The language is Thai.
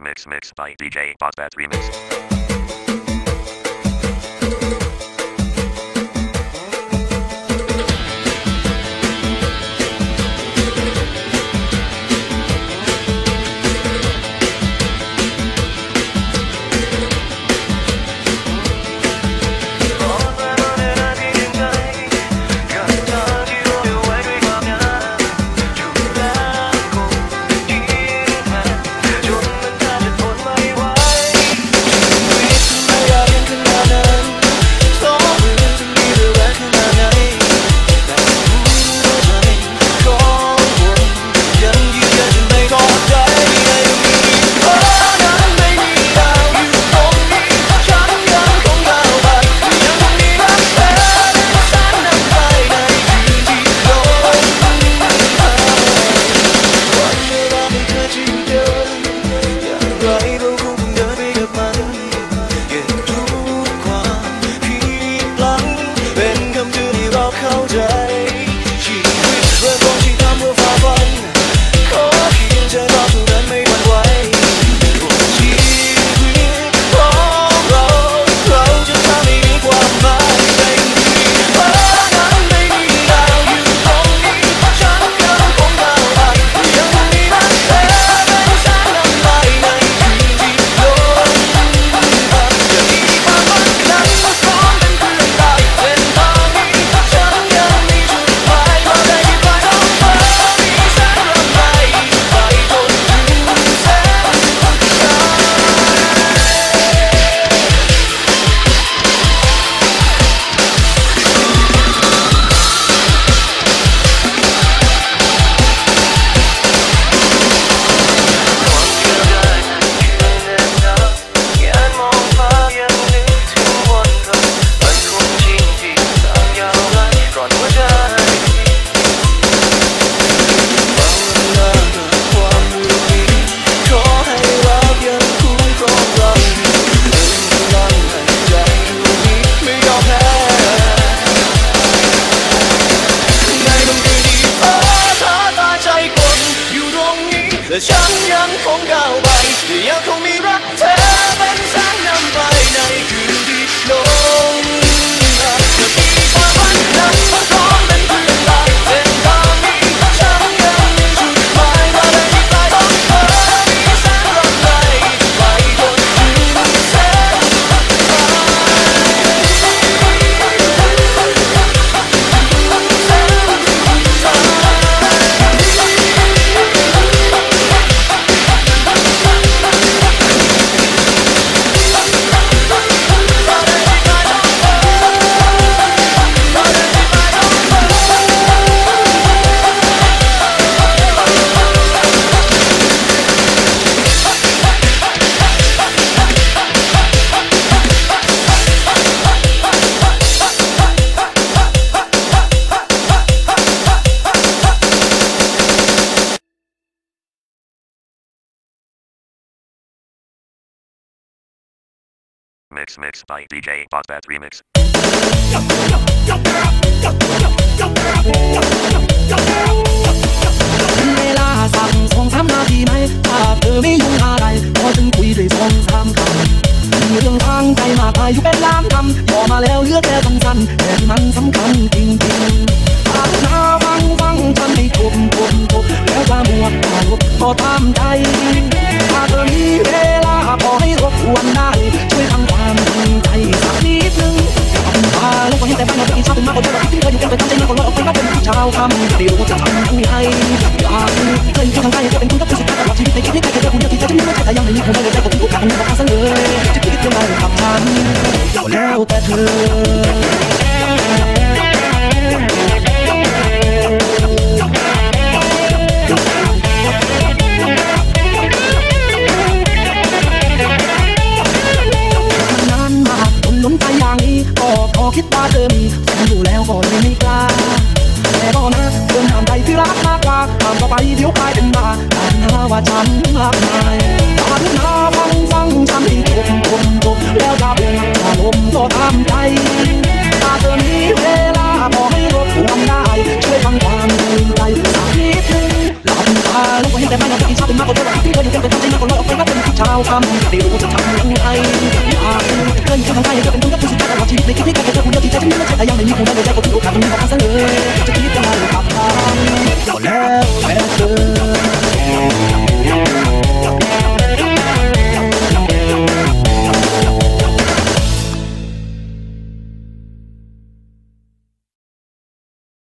Mix Mix by DJ Botbat Remix. soldier ก้าวไปจะยังคงมีรักเธอเป็นฉัน Mix Mix by DJ Botbat Remix. เวลาสั่งสองสามนาทีไหมถ้าเธอไม่ยุ่งอะไรขอฉันคุยด้วยสองสามคำมีเรื่องทางใจมากมายอยู่เป็นล้านคำพอมาแล้วเหลือแค่สั้นๆแต่มันสำคัญจริงๆถ้าหน้าฟังฟังฉันให้จบจบจบแล้วจะหมวตาลบก็ตามใจถ้าเธอมีเวลาพอให้รบกวนได้ เธอมีแฟนอยู่แล้วก็เลยไม่กล้าแต่ก็นะเดินห่างไปที่รักมากกว่าตามก็ไปเดี๋ยวกลายเป็นบ้าถามหาว่าฉันรักนายถามหาฟังฟังฉันที่จมจมจมแล้วจะเป็นอารมณ์ก็ตามใจถ้าเธอมีเวลาพอให้รบกวนได้ช่วยฟังความในใจสักนิดนึงหลับตาลุกไปให้แต่ไม่ยอมรับที่ชอบเป็นมากกว่าเดิมที่เคยอยู่กันเป็นทั้งใจมากกว่าเลยออกไปรับเป็นชาวคำไดี่ยวจะทำยังไงอยากเกินกำลังใจเกิเป็นคนกับผู้สุดท้ายตลอดชีวิตในคิดที่กัน 太阳的霓虹，让我在我头上，你好，发生了。